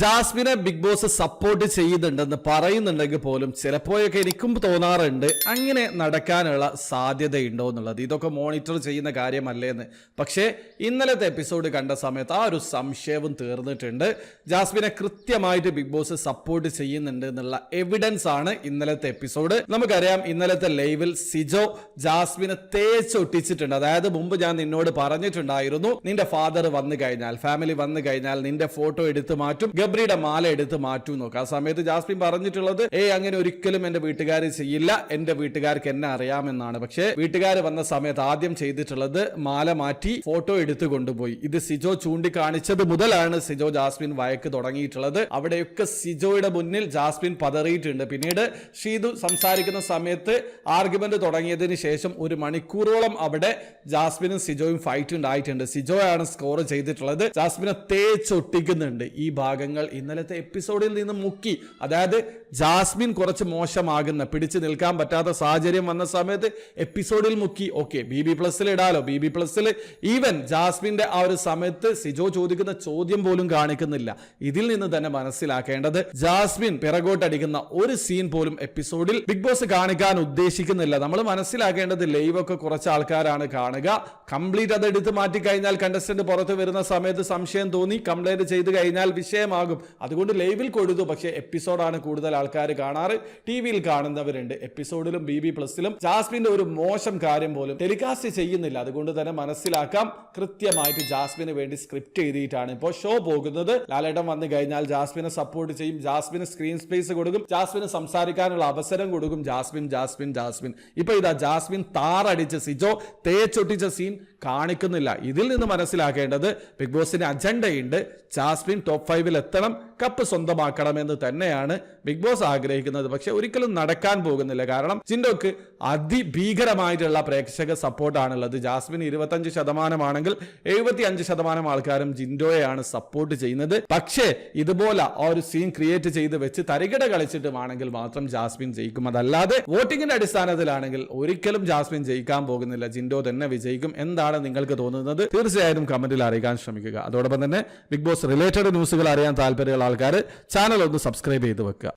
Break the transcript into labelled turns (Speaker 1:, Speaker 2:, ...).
Speaker 1: ജാസ്മിനെ big boss support ചെയ്യുന്നുണ്ടെന്ന് പറയുന്നുണ്ടെങ്കിൽ പോലും ചിലപ്പോഴൊക്കെ എനിക്കും തോന്നാറുണ്ട് അങ്ങനെ നടക്കാനുള്ള സാധ്യതയുണ്ടോ എന്നുള്ളത്. ഇതൊക്കെ മോണിറ്റർ ചെയ്യുന്ന കാര്യമല്ലേ എന്ന്. പക്ഷേ ഇന്നലത്തെ എപ്പിസോഡ് കണ്ട സമയത്ത് ആ ഒരു സംശയവും തീർന്നിട്ടുണ്ട്. ജാസ്മിനെ കൃത്യമായിട്ട് ബിഗ് ബോസ് സപ്പോർട്ട് ചെയ്യുന്നുണ്ട് എന്നുള്ള എവിഡൻസ് ആണ് ഇന്നലത്തെ എപ്പിസോഡ് നമുക്കറിയാം ഇന്നലത്തെ ലൈവിൽ സിജോ ജാസ്മിനെ തേച്ചൊട്ടിച്ചിട്ടുണ്ട് അതായത് മുമ്പ് ഞാൻ നിന്നോട് പറഞ്ഞിട്ടുണ്ടായിരുന്നു നിന്റെ ഫാദർ വന്നു കഴിഞ്ഞാൽ ഫാമിലി വന്നു കഴിഞ്ഞാൽ നിന്റെ ഫോട്ടോ എടുത്ത് മാറ്റും. ഗബ്രിയുടെ മാല എടുത്ത് മാറ്റൂ നോക്കുക ആ സമയത്ത് ജാസ്മിൻ പറഞ്ഞിട്ടുള്ളത് ഏ അങ്ങനെ ഒരിക്കലും എന്റെ വീട്ടുകാർ ചെയ്യില്ല. എന്റെ വീട്ടുകാർക്ക് എന്നെ അറിയാമെന്നാണ്. പക്ഷേ വീട്ടുകാർ വന്ന സമയത്ത് ആദ്യം ചെയ്തിട്ടുള്ളത് മാല മാറ്റി ഫോട്ടോ എടുത്തു കൊണ്ടുപോയി. ഇത് സിജോ ചൂണ്ടിക്കാണിച്ചത് മുതലാണ് സിജോ ജാസ്മിൻ വഴക്ക് തുടങ്ങിയിട്ടുള്ളത്. അവിടെയൊക്കെ സിജോയുടെ മുന്നിൽ ജാസ്മിൻ പതറിയിട്ടുണ്ട്. പിന്നീട് ഷീതു സംസാരിക്കുന്ന സമയത്ത് ആർഗ്യുമെന്റ് തുടങ്ങിയതിന് ശേഷം ഒരു മണിക്കൂറോളം അവിടെ ജാസ്മിനും സിജോയും ഫൈറ്റ് ഉണ്ടായിട്ടുണ്ട്. സിജോയാണ് സ്കോർ ചെയ്തിട്ടുള്ളത്. ജാസ്മിനെ തേച്ചൊട്ടിക്കുന്നുണ്ട് ഈ ഭാഗങ്ങൾ ഇന്നലത്തെ എപ്പിസോഡിൽ നിന്ന് മുക്കി. അതായത് ജാസ്മിൻ കുറച്ച് മോശമാകുന്ന പിടിച്ചു നിൽക്കാൻ പറ്റാത്ത സാഹചര്യം വന്ന സമയത്ത് എപ്പിസോഡിൽ മുക്കി. ഓക്കെ ബി ബി പ്ലസിൽ ഇടാലോ? ബി ബി പ്ലസിൽ ഈവൻ ജാസ്മിന്റെ ആ ഒരു സമയത്ത് സിജോ ചോദിക്കുന്ന ചോദ്യം പോലും കാണിക്കുന്നില്ല. ഇതിൽ നിന്ന് തന്നെ മനസ്സിലാക്കേണ്ടത് ജാസ്മിൻ പിറകോട്ടടിക്കുന്ന ഒരു സീൻ പോലും എപ്പിസോഡിൽ ബിഗ് ബോസ് കാണിക്കാൻ ഉദ്ദേശിക്കുന്നില്ല. നമ്മൾ മനസ്സിലാക്കേണ്ടത് ലൈവ് ഒക്കെ കുറച്ച് ആൾക്കാരാണ് കാണുക. കംപ്ലീറ്റ് അത് എടുത്ത് മാറ്റി കഴിഞ്ഞാൽ കണ്ടസ്റ്റന്റ് പുറത്ത് വരുന്ന സമയത്ത് സംശയം തോന്നി. കംപ്ലൈന്റ് ചെയ്ത് കഴിഞ്ഞാൽ വിഷയമാകും അതുകൊണ്ട് ലൈവിൽ കൊടുത്തു പക്ഷേ എപ്പിസോഡാണ് കൂടുതൽ ആൾക്കാർ കാണാറ്. ടി വിയിൽ കാണുന്നവരുണ്ട്. എപ്പിസോഡിലും ബി ബി പ്ലസിലും ജാസ്മിന്റെ ഒരു മോശം കാര്യം പോലും ടെലികാസ്റ്റ് ചെയ്യുന്നില്ല. അതുകൊണ്ട് തന്നെ മനസ്സിലാക്കാം. കൃത്യമായിട്ട് ജാസ്മിന് വേണ്ടി സ്ക്രിപ്റ്റ് എഴുതിയിട്ടാണ് ഇപ്പോൾ ഷോ പോകുന്നത്. ലാലേട്ടൻ വന്നു കഴിഞ്ഞാൽ ജാസ്മിനെ സപ്പോർട്ട് ചെയ്യും. ജാസ്മിന് സ്ക്രീൻ സ്പേസ് കൊടുക്കും. ജാസ്മിന് സംസാരിക്കാനുള്ള അവസരം കൊടുക്കും. Jasmine Jasmine Jasmine. ഇപ്പൊ ഇതാ ജാസ്മിൻ താറടിച്ച സിജോ തേച്ചൊട്ടിച്ച സീൻ കാണിക്കുന്നില്ല. ഇതിൽ നിന്ന് മനസ്സിലാക്കേണ്ടത് ബിഗ് ബോസിന് അജണ്ടയുണ്ട് ജാസ്മിൻ ടോപ്പ് ഫൈവിൽ എത്തണം കപ്പ് സ്വന്തമാക്കണം എന്ന് തന്നെയാണ് ബിഗ് ബോസ് ആഗ്രഹിക്കുന്നത്. പക്ഷെ ഒരിക്കലും നടക്കാൻ പോകുന്നില്ല. കാരണം ചിൻഡോക്ക് അതിഭീകരമായിട്ടുള്ള പ്രേക്ഷക സപ്പോർട്ടാണുള്ളത്. ജാസ്മിൻ ഇരുപത്തഞ്ച് ശതമാനമാണെങ്കിൽ എഴുപത്തി അഞ്ച് ശതമാനം ആൾക്കാരും ജിൻഡോയെയാണ് സപ്പോർട്ട് ചെയ്യുന്നത്. പക്ഷേ ഇതുപോലെ ആ ഒരു സീൻ ക്രിയേറ്റ് ചെയ്ത് വെച്ച് തരികിട കളിച്ചിട്ടുമാണെങ്കിൽ മാത്രം ജാസ്മിൻ ജയിക്കും. അതല്ലാതെ വോട്ടിങ്ങിന്റെ അടിസ്ഥാനത്തിലാണെങ്കിൽ ഒരിക്കലും ജാസ്മിൻ ജയിക്കാൻ പോകുന്നില്ല. ജിൻഡോ തന്നെ വിജയിക്കും. എന്താണ് നിങ്ങൾക്ക് തോന്നുന്നത്? തീർച്ചയായും കമന്റിൽ അറിയിക്കാൻ ശ്രമിക്കുക. അതോടൊപ്പം തന്നെ ബിഗ് ബോസ് റിലേറ്റഡ് ന്യൂസുകൾ അറിയാൻ താല്പര്യമുള്ള ആൾക്കാർ ചാനൽ ഒന്ന് സബ്സ്ക്രൈബ് ചെയ്ത് വെക്കുക.